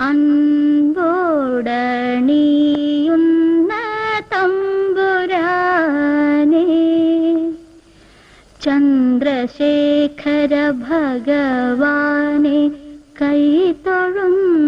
അൻപോടണിയുന്ന തമ്പുരാനെ ചന്ദ്രശേഖര ഭഗവാനെ കൈ തൊഴുന്ന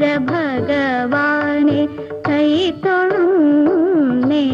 भगवानि फितु मे